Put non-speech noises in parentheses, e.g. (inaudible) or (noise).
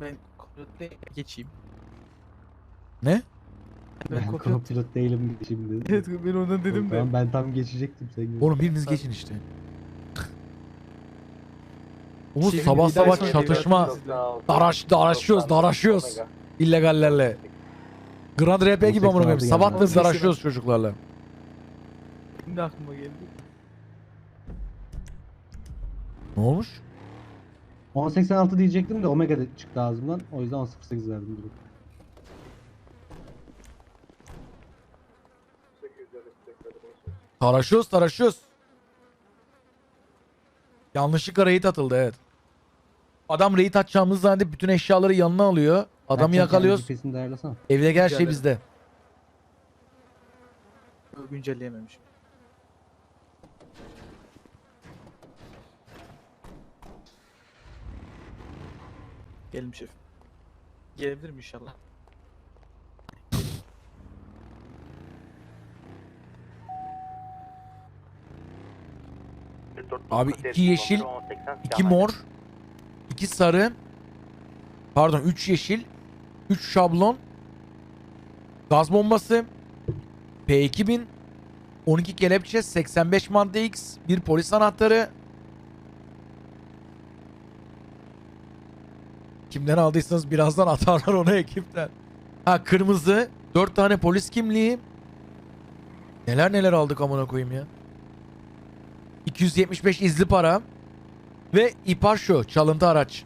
Ben kontrolle geçeyim. Ne? Ben, Ben kopilot değilim şimdi. (laughs) Evet ben ondan dedim de. Tamam ben tam geçecektim sen gibi. Oğlum biriniz geçin işte. (laughs) Umut sabah lider sabah sonra çatışma. devlet- Daraş, daraşıyoruz, daraşıyoruz. illegallerle. Grand RP gibi amına koyayım. 18 Sabahtır daraşıyoruz çocuklarla. Şimdi aklıma geldi. Ne olmuş? 1086 diyecektim de Omega de çıktı ağzımdan. O yüzden 1008 verdim direkt. Taraşıyoruz, taraşıyoruz. Yanlışlıkla raid atıldı evet. Adam raid atacağımız zannedip bütün eşyaları yanına alıyor. Adamı yakalıyoruz. GPS'ini. Evdeki her şey bizde. Güncelleyememişim. Gelin şef. Gelebilirim inşallah. Abi iki yeşil, iki mor, iki sarı, pardon üç yeşil, üç şablon, gaz bombası, P2000, 12 kelepçe, 85 manda X, bir polis anahtarı. Kimden aldıysanız birazdan atarlar onu ekipten. Ha kırmızı, 4 tane polis kimliği. Neler neler aldık amına koyayım ya. 275 izli para ve İpar şu çalıntı araç.